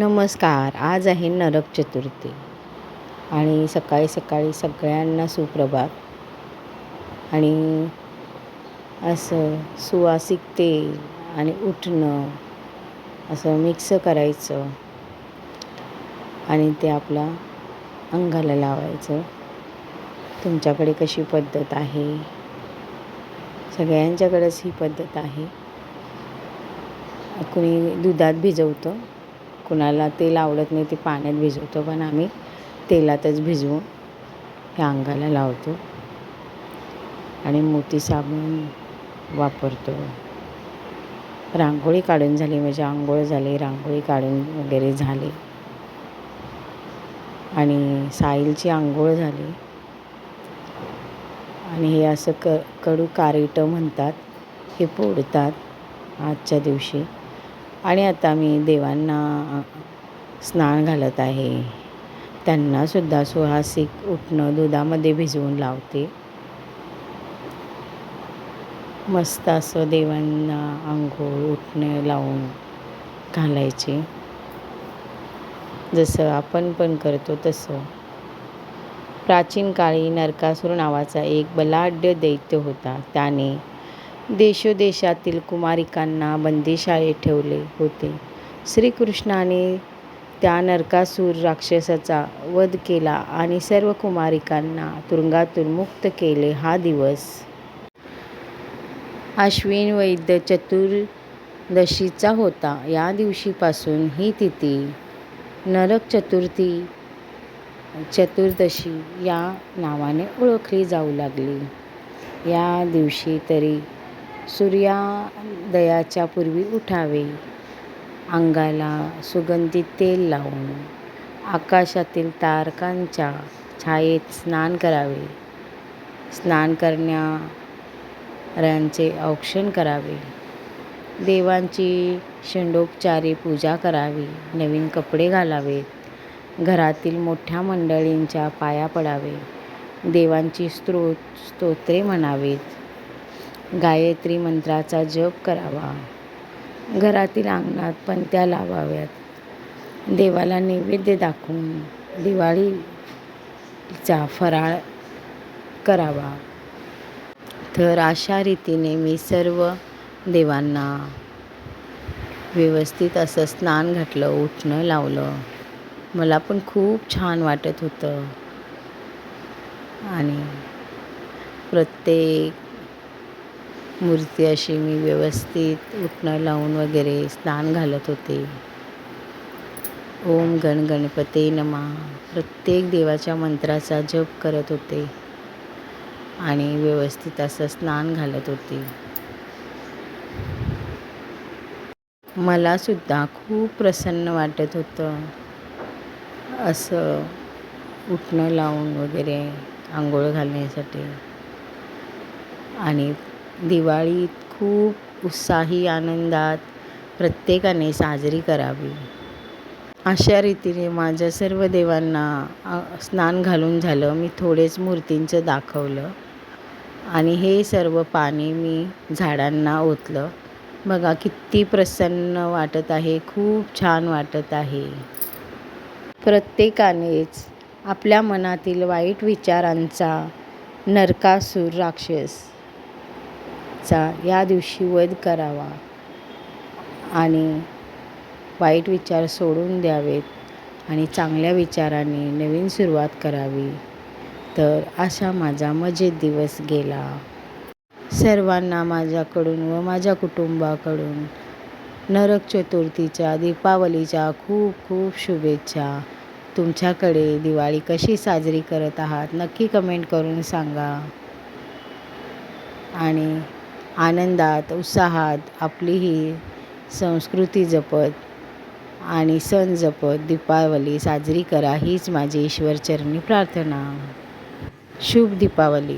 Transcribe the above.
नमस्कार आज आहे नरक चतुर्थी आणि सकाळी सकाळी सगळ्यांना सुप्रभात. आणि असं सुवासिक तेल आणि उठणं असं मिक्स करायचं आणि ते आपला अंगाला लावायचं. तुमच्याकडे कशी पद्धत आहे? सगळ्यांच्याकडेच ही पद्धत आहे. कुणी दुधात भिजवतं कुणाला तेल आवडत नाही ते पाण्यात भिजवतो. पण आम्ही तेलातच भिजवून ह्या अंगाला लावतो. आणि मोती साबण वापरतो. रांगोळी काढून झाली म्हणजे आंघोळ झाली रांगोळी काढून वगैरे झाली. आणि साईलची आंघोळ झाली. आणि हे असं क कडू कारिटं म्हणतात हे पोडतात आजच्या दिवशी. आणि आता मी देवांना स्नान घालत आहे. त्यांनासुद्धा सुहासिक उठणं दुधामध्ये भिजवून लावते. मस्त असं देवांना आंघोळ उठणं लावून घालायचे. जसं आपण पण करतो तसं. प्राचीन काळी नरकासूर नावाचा एक बलाढ्य दैत्य होता. त्याने देशोदेशातील कुमारिकांना बंदीशाळेत ठेवले होते. श्रीकृष्णाने त्या नरकासूर राक्षसाचा वध केला आणि सर्व कुमारिकांना तुरुंगातून मुक्त केले हा दिवस. आश्विन वैद्य चतुर्दशीचा होता. या दिवशीपासून ही तिथी नरक चतुर्थी चतुर्दशी या नावाने ओळखली जाऊ लागली. या दिवशी तरी सूर्यादयाच्या पूर्वी उठावे. अंगाला सुगंधित तेल लावून आकाशातील तारकांच्या छायेत स्नान करावे. स्नान करणाऱ्यांचे औक्षण करावे. देवांची षंडोपचारी पूजा करावी. नवीन कपडे घालावेत. घरातील मोठ्या मंडळींच्या पाया पडावे. देवांची स्त्रोत स्तोत्रे म्हणावीत. गायत्री मंत्राचा जप करावा. घरातील अंगणात पणत्या लावाव्यात. देवाला नैवेद्य दाखवून दिवाळीचा फराळ करावा. तर अशा रीतीने मी सर्व देवांना व्यवस्थित असं स्नान घातलं उठणं लावलं. मला पण खूप छान वाटत होतं. आणि प्रत्येक मूर्ती अशी मी व्यवस्थित उठणं लावून वगैरे स्नान घालत होते. ओम गण गणपते नमा. प्रत्येक देवाच्या मंत्राचा जप करत होते आणि व्यवस्थित असं स्नान घालत होते. मलासुद्धा खूप प्रसन्न वाटत होतं. असं उठणं लावून वगैरे आंघोळ घालण्यासाठी. आणि दिवाळीत खूप उत्साही आनंदात प्रत्येकाने साजरी करावी. अशा रीतीने माझ्या सर्व देवांना स्नान घालून झालं. मी थोडेच मूर्तींचं दाखवलं आणि हे सर्व पाणी मी झाडांना ओतलं. बघा किती प्रसन्न वाटत आहे खूप छान वाटत आहे. प्रत्येकानेच आपल्या मनातील वाईट विचारांचा नरकासूर राक्षस चा या दिवशी वध करावा आणि वाईट विचार सोडून द्यावेत आणि चांगल्या विचाराने नवीन सुरुवात करावी. तर असा माझा मजेत दिवस गेला. सर्वांना माझ्याकडून व माझ्या कुटुंबाकडून नरक चतुर्थीच्या दीपावलीच्या खूप खूप शुभेच्छा. तुमच्याकडे दिवाळी कशी साजरी करत आहात नक्की कमेंट करून सांगा. आणि आनंदात उत्साहात आपली ही संस्कृती जपत आणि सण जपत दीपावली साजरी करा हीच माझी ईश्वरचरणी प्रार्थना. शुभ दीपावली.